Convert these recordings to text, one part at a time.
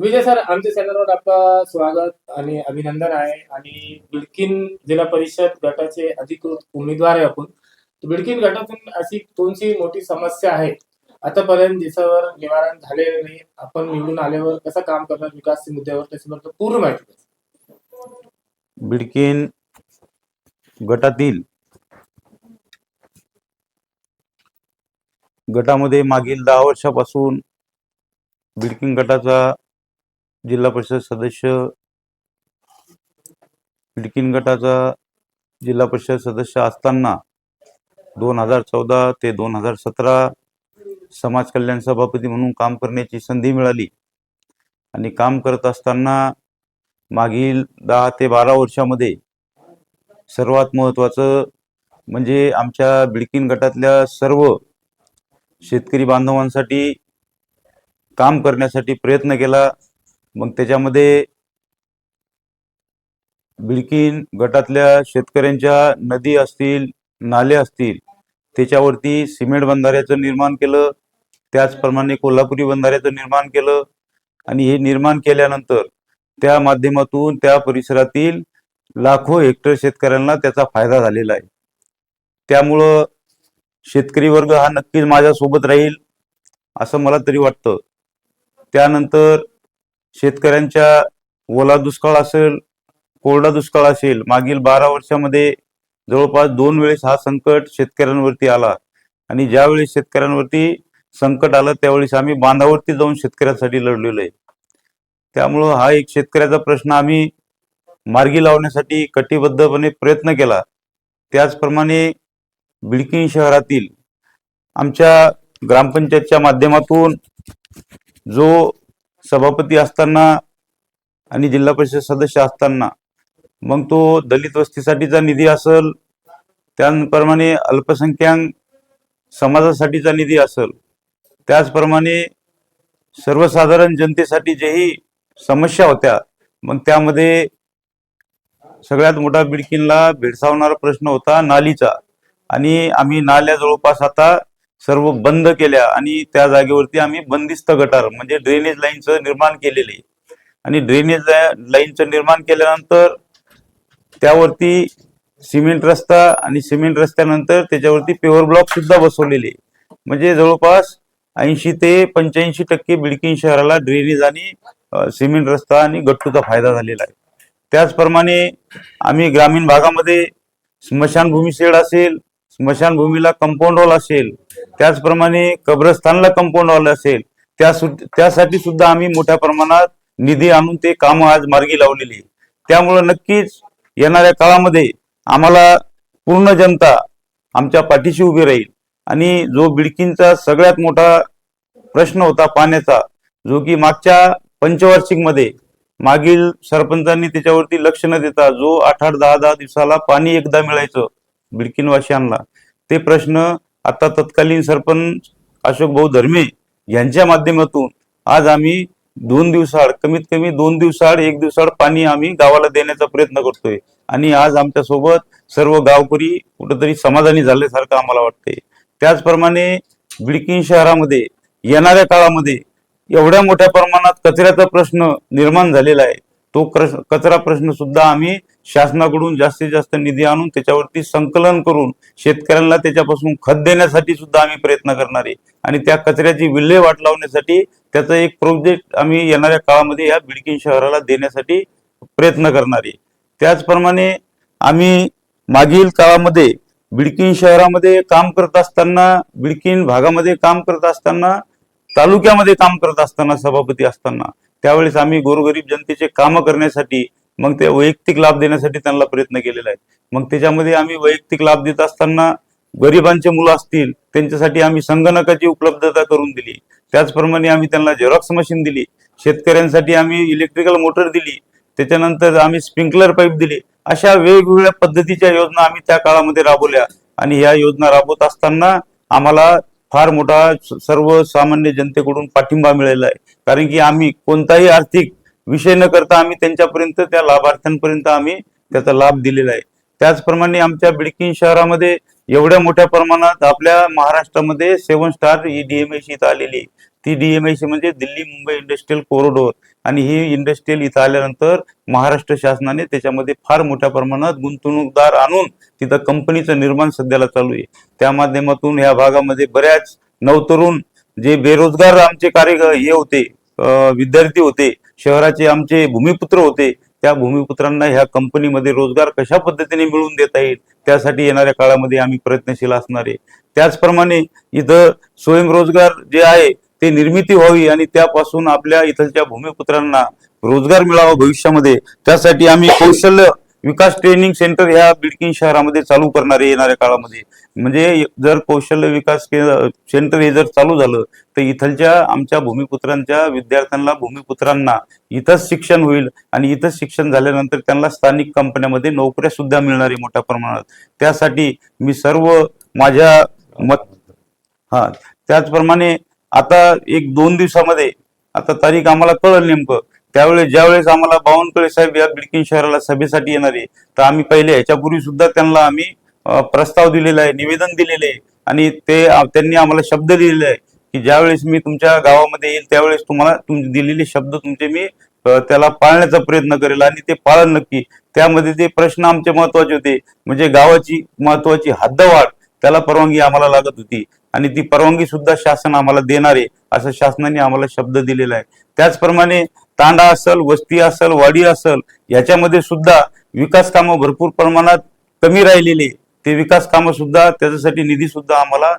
विजय sir आमच्या चॅनलवर आपलं स्वागत आणि अभिनंदन आहे. आणि बिडकीन जिल्हा परिषद गटाचे अधिकृत उमेदवार आहे आपण. बिडकिन गटातून अशी कोणती मोठी समस्या आहे. आतापर्यंत जिच्यावर निवारण झालेलं नाही. आपण निवडून आल्यावर कसं काम करणार विकास मुद्द्यावर त्याच्याबद्दल पूर्ण माहिती बिडकिन बिडकीन गटातील गटामध्ये मागील दहा वर्षापासून बिडकीन गटाचा जिल्हा परिषद सदस्य लिकिन गटाचा जिल्हा परिषद सदस्य असताना दोन हजार चौदा ते दोन हजार सतरा समाज कल्याण सभापती म्हणून काम करण्याची संधी मिळाली. आणि काम करत असताना मागील दहा ते बारा वर्षामध्ये सर्वात महत्त्वाचं म्हणजे आमच्या बिडकीन गटातल्या सर्व शेतकरी बांधवांसाठी काम करण्यासाठी प्रयत्न केला. मग त्याच्यामध्ये बिळकीन गटातल्या शेतकऱ्यांच्या नदी असतील नाले असतील त्याच्यावरती सिमेंट बंधाऱ्याचं निर्माण केलं त्याचप्रमाणे कोल्हापुरी बंधाऱ्याचं निर्माण केलं आणि हे निर्माण केल्यानंतर त्या माध्यमातून त्या परिसरातील लाखो हेक्टर शेतकऱ्यांना त्याचा फायदा झालेला आहे. त्यामुळं शेतकरी वर्ग हा नक्कीच माझ्यासोबत राहील असं मला तरी वाटतं. त्यानंतर शेतकऱ्यांच्या ओला दुष्काळ असेल कोरडा दुष्काळ असेल मागील बारा वर्षामध्ये जवळपास दोन वेळेस हा संकट शेतकऱ्यांवरती आला. आणि ज्यावेळेस शेतकऱ्यांवरती संकट आलं त्यावेळेस आम्ही बांधावरती जाऊन शेतकऱ्यांसाठी लढलेलो आहे. त्यामुळं हा एक शेतकऱ्याचा प्रश्न आम्ही मार्गी लावण्यासाठी कटिबद्धपणे प्रयत्न केला. त्याचप्रमाणे बिडकिन शहरातील आमच्या ग्रामपंचायतच्या माध्यमातून जो सभापती असताना आणि जिल्हा परिषद सदस्य असताना मग तो दलित वस्तीसाठीचा निधी असेल त्याप्रमाणे अल्पसंख्याक समाजासाठीचा निधी असेल त्याचप्रमाणे सर्वसाधारण जनतेसाठी जेही समस्या होत्या मग त्यामध्ये सगळ्यात मोठा बिडकिनला भेडसावणारा प्रश्न होता नालीचा. आणि आम्ही नाल्या जवळपास आता सर्व बंद केल्या आणि त्या जागेवरती आम्ही बंदिस्त गटार म्हणजे ड्रेनेज लाईनचं निर्माण केलेले. आणि ड्रेनेज लाईनचं निर्माण केल्यानंतर त्यावरती सिमेंट रस्ता आणि सिमेंट रस्त्यानंतर त्याच्यावरती पेवर ब्लॉक सुद्धा बसवलेले. म्हणजे जवळपास ऐंशी ते पंच्याऐंशी टक्के बिडकीन शहराला ड्रेनेज आणि सिमेंट रस्ता आणि गट्टूचा फायदा झालेला आहे. त्याचप्रमाणे आम्ही ग्रामीण भागामध्ये स्मशानभूमी शेड असेल स्मशानभूमीला कंपाऊंड वॉल असेल त्याचप्रमाणे कब्रस्थानला कंपाऊंड वॉल असेल त्या त्यासाठी सुद्धा आम्ही मोठ्या प्रमाणात निधी आणून ते कामं आज मार्गी लावलेली आहे. त्यामुळं नक्कीच येणाऱ्या काळामध्ये आम्हाला पूर्ण जनता आमच्या पाठीशी उभी राहील आणि जो बिडकींचा सगळ्यात मोठा प्रश्न होता पाण्याचा जो की मागच्या पंचवार्षिकमध्ये मागील सरपंचांनी त्याच्यावरती लक्ष न देता जो आठ आठ दहा दहा दिवसाला पाणी एकदा मिळायचं बिडकीनवासियांना ते प्रश्न आता तत्कालीन सरपंच अशोक भाऊ धर्मे यांच्या माध्यमातून आज आम्ही दोन दिवसाआड कमीत कमी दोन दिवसाआड एक दिवसाआड पाणी आम्ही गावाला देण्याचा प्रयत्न करतोय. आणि आज आमच्यासोबत सर्व गावकरी कुठंतरी समाधानी झाल्यासारखं आम्हाला वाटते त्याचप्रमाणे बिडकिन शहरामध्ये येणाऱ्या काळामध्ये एवढ्या मोठ्या प्रमाणात कचऱ्याचा प्रश्न निर्माण झालेला आहे. तो कचरा प्रश्न सुद्धा आम्ही शासनाकडून जास्तीत जास्त निधी आणून त्याच्यावरती संकलन करून शेतकऱ्यांना त्याच्यापासून खत देण्यासाठी सुद्धा आम्ही प्रयत्न करणार आहे. आणि त्या कचऱ्याची विल्हेवाट लावण्यासाठी त्याचा एक प्रोजेक्ट आम्ही येणाऱ्या काळामध्ये या बिडकीन शहराला देण्यासाठी प्रयत्न करणार आहे. त्याचप्रमाणे आम्ही मागील काळामध्ये बिडकीन शहरामध्ये काम करत असताना बिडकीन भागामध्ये काम करत असताना तालुक्यामध्ये काम करत असताना सभापती असताना त्यावेळेस आम्ही गोरगरीब जनतेचे कामं करण्यासाठी मग ते वैयक्तिक लाभ देण्यासाठी त्यांना प्रयत्न केलेला आहे मग त्याच्यामध्ये आम्ही वैयक्तिक लाभ देत असताना गरिबांचे मुलं असतील त्यांच्यासाठी आम्ही संगणकाची उपलब्धता करून दिली. त्याचप्रमाणे आम्ही त्यांना झेरॉक्स मशीन दिली. शेतकऱ्यांसाठी आम्ही इलेक्ट्रिकल मोटर दिली. त्याच्यानंतर आम्ही स्प्रिंकलर पाईप दिली. अशा वेगवेगळ्या पद्धतीच्या योजना आम्ही त्या काळामध्ये राबवल्या. आणि ह्या योजना राबवत असताना आम्हाला फार मोठा सर्वसामान्य जनतेकडून पाठिंबा मिळालेला आहे. कारण की आम्ही कोणताही आर्थिक विषय न करता आम्ही त्यांच्यापर्यंत त्या लाभार्थ्यांपर्यंत आम्ही त्याचा लाभ दिलेला आहे त्याचप्रमाणे आमच्या बिडकिन शहरामध्ये एवढ्या मोठ्या प्रमाणात आपल्या महाराष्ट्रामध्ये सेवन स्टार ही डीएमएस इथं आलेली आहे. ती डीएमआयसी म्हणजे दिल्ली मुंबई इंडस्ट्रियल कॉरिडॉर आणि ही इंडस्ट्रियल इथं आल्यानंतर महाराष्ट्र शासनाने त्याच्यामध्ये फार मोठ्या प्रमाणात गुंतवणूकदार आणून तिथं कंपनीचं निर्माण सध्याला चालू आहे त्या माध्यमातून या भागामध्ये बऱ्याच नवतरुण जे बेरोजगार आमचे कार्य हे होते विद्यार्थी होते शहराचे आमचे भूमिपुत्र होते त्या भूमिपुत्रांना ह्या कंपनीमध्ये रोजगार कशा पद्धतीने मिळवून देता येईल त्यासाठी येणाऱ्या काळामध्ये आम्ही प्रयत्नशील असणार आहे. त्याचप्रमाणे इथं स्वयंरोजगार जे आहे ते निर्मिती व्हावी आणि त्यापासून आपल्या इथलच्या भूमिपुत्रांना रोजगार मिळावा भविष्यामध्ये. त्यासाठी आम्ही कौशल्य विकास ट्रेनिंग सेंटर ह्या बिडकिन शहरामध्ये चालू करणारे येणाऱ्या काळामध्ये. म्हणजे जर कौशल्य विकास सेंटर हे जर चालू झालं तर इथलच्या आमच्या भूमिपुत्रांच्या विद्यार्थ्यांना भूमिपुत्रांना इथंच शिक्षण होईल आणि इथंच शिक्षण झाल्यानंतर त्यांना स्थानिक कंपन्यामध्ये नोकऱ्या सुद्धा मिळणार आहे मोठ्या प्रमाणात. त्यासाठी मी सर्व माझ्या मत हा त्याचप्रमाणे आता एक दोन दिवसामध्ये आता तारीख आम्हाला कळलं नेमकं. त्यावेळेस ज्यावेळेस आम्हाला बावनकुळे साहेब या बिडकीन शहराला सभेसाठी येणार आहे तर आम्ही पहिले ह्याच्यापूर्वी सुद्धा त्यांना आम्ही प्रस्ताव दिलेला आहे निवेदन दिलेले आहे. आणि ते त्यांनी आम्हाला शब्द दिलेले आहे की ज्यावेळेस मी तुमच्या गावामध्ये येईल त्यावेळेस तुम्हाला तुम दिलेले शब्द तुमचे मी त्याला पाळण्याचा प्रयत्न करेल आणि ते पाळन नक्की. त्यामध्ये ते प्रश्न आमचे महत्त्वाचे होते म्हणजे गावाची महत्वाची हद्दवाढ त्याला परवानगी आम्हाला लागत होती. आणि ती परवानगी सुद्धा शासन आम्हाला देणार आहे असं शासनाने आम्हाला शब्द दिलेला आहे. त्याचप्रमाणे तांडा असेल वस्ती असेल वाडी असेल याच्यामध्ये सुद्धा विकास कामं भरपूर प्रमाणात कमी राहिलेली. ते विकास कामं सुद्धा त्याच्यासाठी निधी सुद्धा आम्हाला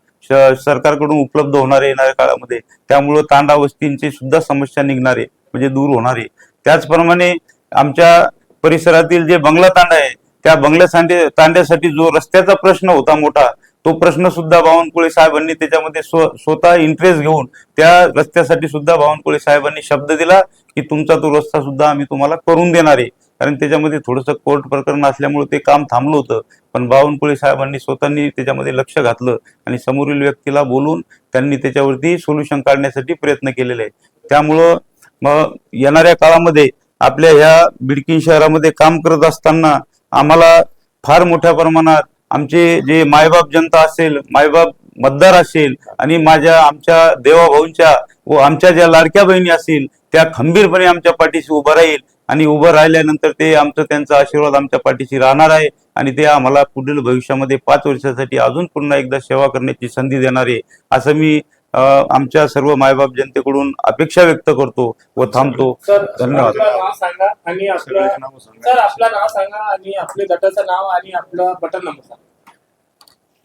सरकारकडून उपलब्ध होणार येणाऱ्या काळामध्ये. त्यामुळं तांडा वस्तींची सुद्धा समस्या निघणारे म्हणजे दूर होणारे. त्याचप्रमाणे आमच्या परिसरातील जे बंगला तांडा आहे त्या बंगल्या तांड्यासाठी जो रस्त्याचा प्रश्न होता मोठा तो प्रश्न सुद्धा बावनकुळे साहेबांनी त्याच्यामध्ये स्व स्वतः इंटरेस्ट घेऊन त्या रस्त्यासाठी सुद्धा बावनकुळे साहेबांनी शब्द दिला की तुमचा तो रस्ता सुद्धा आम्ही तुम्हाला करून देणार आहे. कारण त्याच्यामध्ये थोडंसं कोर्ट प्रकरण असल्यामुळे ते काम थांबलं होतं. पण बावनकुळे साहेबांनी स्वतःनी त्याच्यामध्ये लक्ष घातलं आणि समोरील व्यक्तीला बोलून त्यांनी त्याच्यावरती सोल्युशन काढण्यासाठी प्रयत्न केलेले आहे त्यामुळं मग येणाऱ्या काळामध्ये आपल्या ह्या बिडकीन शहरामध्ये काम करत असताना आम्हाला फार मोठ्या प्रमाणात आमचे जे मायबाप जनता असेल मायबाप मतदार असेल आणि माझ्या आमच्या देवाभाऊंच्या व आमच्या ज्या लाडक्या बहिणी असतील त्या खंबीरपणे आमच्या पाठीशी उभं राहील आणि उभं राहिल्यानंतर ते आमचं त्यांचा आशीर्वाद आमच्या पाठीशी राहणार आहे आणि ते आम्हाला पुढील भविष्यामध्ये पाच वर्षासाठी अजून पुन्हा एकदा सेवा करण्याची संधी देणार आहे असं मी आमच्या सर्व मायबाप जनतेकडून अपेक्षा व्यक्त करतो व थांबतो. सर धन्यवाद. आपलं नाव सांगा आणि आपलं सर आपलं नाव सांगा आणि आपले गटाचं नाव आणि आपलं बटन नंबर सांगा.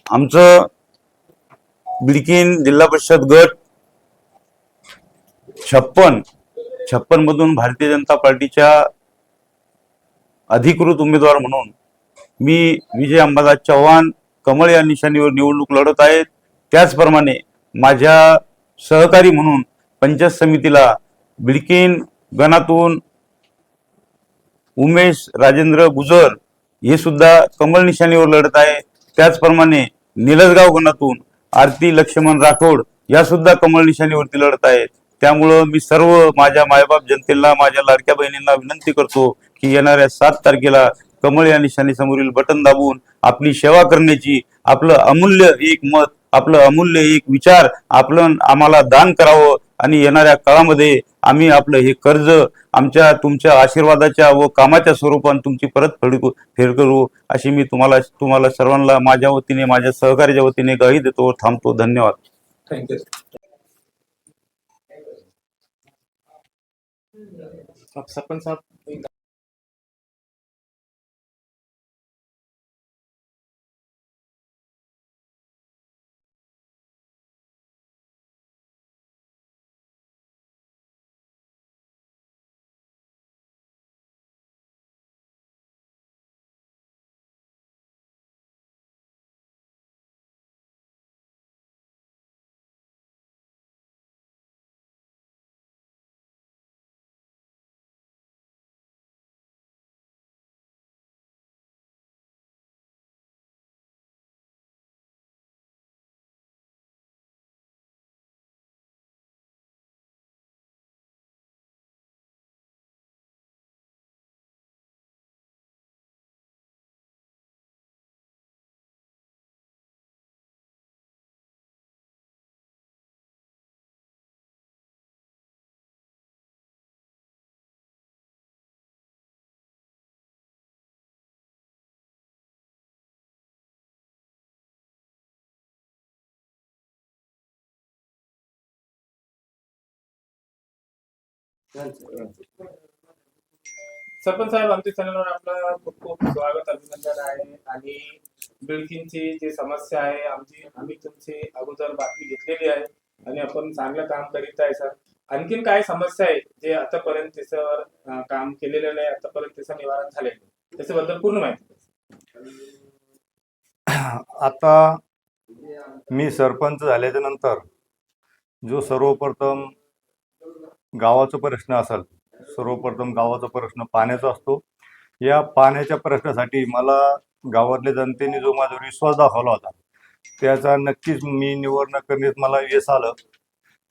आमचं बिडकीन जिल्हा परिषद गट छप्पन छप्पन मधून भारतीय जनता पार्टीच्या अधिकृत उमेदवार म्हणून मी विजय अंबादास चव्हाण कमळ या निशाणीवर निवडणूक लढत आहेत. त्याचप्रमाणे माझ्या सहकारी म्हणून पंचायत समितीला बिडकीन गणातून उमेश राजेंद्र गुजर हे सुद्धा कमळ निशाणीवर लढत आहे. त्याचप्रमाणे निलजगाव गणातून आरती लक्ष्मण राठोड या सुद्धा कमळ निशाणीवरती लढत आहेत. त्यामुळं मी सर्व माझ्या मायबाप जनतेला माझ्या लाडक्या बहिणींना विनंती करतो की येणाऱ्या सात तारखेला कमळ या निशाणीसमोरील बटन दाबून आपली सेवा करण्याची आपलं अमूल्य एक मत आपलं अमूल्य एक विचार आपलं आम्हाला दान करावं आणि येणाऱ्या काळामध्ये आम्ही आपलं हे कर्ज आमच्या तुमच्या आशीर्वादाच्या व कामाच्या स्वरूपात तुमची परत फेड फेड करू अशी मी तुम्हाला तुम्हाला सर्वांना माझ्या वतीने माझ्या सहकार्याच्या वतीने ग्वाही देतो व थांबतो. धन्यवाद. थँक्यू सरपंच साहेब सरपंच साहेब आमच्या चॅनलवर आपलं खूप खूप स्वागत अभिनंदन आहे. आणि बिल्डिंगची जी समस्या आहे आमची आम्ही तुमची अगोदर बातमी घेतलेली आहे आणि आपण चांगलं काम करीत आहे सर. आणखीन काय समस्या आहे जे आतापर्यंत त्याच्यावर काम केलेलं नाही आतापर्यंत त्याचं निवारण झालेलं नाही. त्याच्याबद्दल पूर्ण माहिती आता मी सरपंच झाल्याच्यानंतर जो सर्वप्रथम गावाचा प्रश्न असेल. सर्वप्रथम गावाचा प्रश्न पाण्याचा असतो. या पाण्याच्या प्रश्नासाठी मला गावातल्या जनतेने जो माझा विश्वास दाखवला होता त्याचा नक्कीच मी निवड करण्यात मला यश आलं.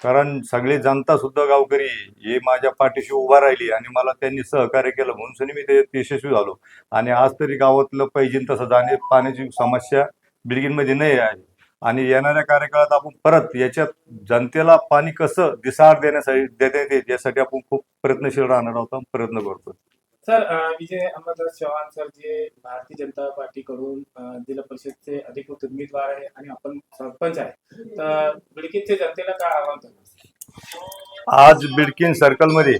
कारण सगळी जनता सुद्धा गावकरी हे माझ्या पाठीशी उभा राहिली आणि मला त्यांनी सहकार्य केलं म्हणून मी ते यशस्वी झालो. आणि आज तरी गावातलं पाहिजे तसं जाणे पाण्याची समस्या बिल्डिंगमध्ये नाही आहे. आणि येणाऱ्या कार्यकाळात आपण परत याच्यात जनतेला पाणी कसं दिसाड देण्यासाठी देता येते यासाठी आपण खूप प्रयत्नशील राहणार आहोत प्रयत्न करतो सर विजय अंबादास चव्हाण सर जे भारतीय जनता पार्टीकडून अं, जिल्हा परिषदचे अधिकृत उमेदवार आहे आणि आपण सरपंच आहे तर बिडकीच्या जनतेला काय आव्हान करणार? आज बिडकिन सर्कलमध्ये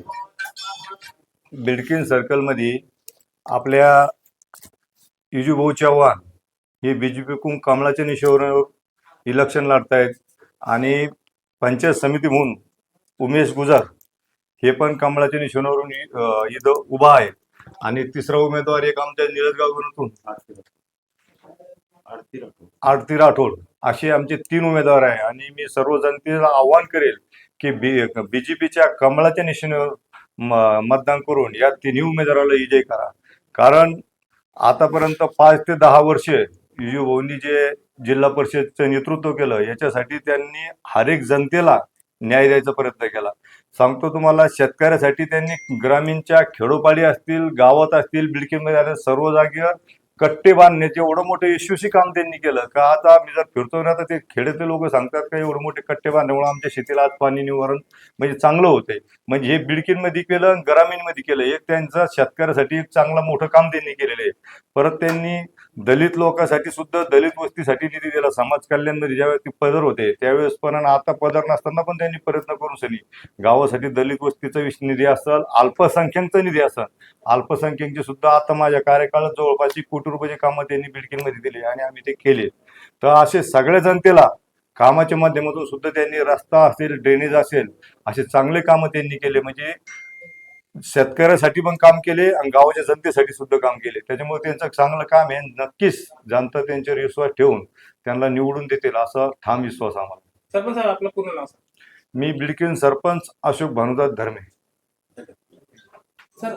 बिडकिन सर्कलमध्ये आपल्या युजूभाऊ चव्हाण हे बी जे पीकडून कमळाच्या निशावर इलेक्शन लढतायत. आणि पंचायत समिती म्हणून उमेश गुजर हे पण कमळाच्या निशाणावरून इथं उभा आहे. आणि तिसरा उमेदवार एक आमच्या निळजगाववरून आरती राठोड. असे आमचे तीन उमेदवार आहे. आणि मी सर्व जनतेला आव्हान करेल की बी बीजेपीच्या कमळाच्या निशाण्यावर म- मतदान करून या तिन्ही उमेदवाराला विजय करा. कारण आतापर्यंत पाच ते दहा वर्षे युजू भाऊंनी जे जिल्हा परिषदचं नेतृत्व केलं याच्यासाठी त्यांनी हरेक जनतेला न्याय द्यायचा प्रयत्न केला. सांगतो तुम्हाला शेतकऱ्यासाठी त्यांनी ग्रामीणच्या खेडोपाडी असतील गावात असतील बिल्डिंगमध्ये सर्व जागेवर कट्टे बांधण्याचे एवढं मोठं यशस्वी काम त्यांनी केलं का आता मी जर फिरतो ना तर ते खेड्यातले लोक सांगतात का एवढं मोठे कट्टे बांधण्यामुळे आमच्या शेतीला आज पाणी निवारण म्हणजे चांगलं होतंय. म्हणजे हे बिडकीनमध्ये केलं आणि ग्रामीणमध्ये केलं एक त्यांचं शेतकऱ्यासाठी एक चांगलं मोठं काम त्यांनी केलेलं आहे. परत त्यांनी दलित लोकांसाठी सुद्धा दलित वस्तीसाठी निधी दिला. समाज कल्याणमध्ये ज्यावेळेस ते पदर होते त्यावेळेस पण आणि आता पदर नसताना पण त्यांनी प्रयत्न करून सनी. गावासाठी दलित वस्तीचा विश- निधी असेल अल्पसंख्याकचा निधी असेल. अल्पसंख्याकचे सुद्धा आता माझ्या कार्यकाळात जवळपास एक कोटी रुपयाचे कामं त्यांनी बिल्डिंगमध्ये दिले आणि आम्ही ते केले. तर असे सगळ्या जनतेला कामाच्या माध्यमातून सुद्धा त्यांनी रस्ता असेल ड्रेनेज असेल असे चांगले कामं त्यांनी केले. म्हणजे शेतकऱ्यासाठी पण काम केले आणि गावाच्या जनतेसाठी सुद्धा काम केले. त्याच्यामुळे त्यांचं चांगलं काम आहे. नक्कीच जनता त्यांच्यावर विश्वास ठेवून त्यांना निवडून देतील असा ठाम विश्वास आम्हाला. सरपंच आपलं पूर्ण नाव. मी बिडकीन सरपंच अशोक भानुदास धर्मे.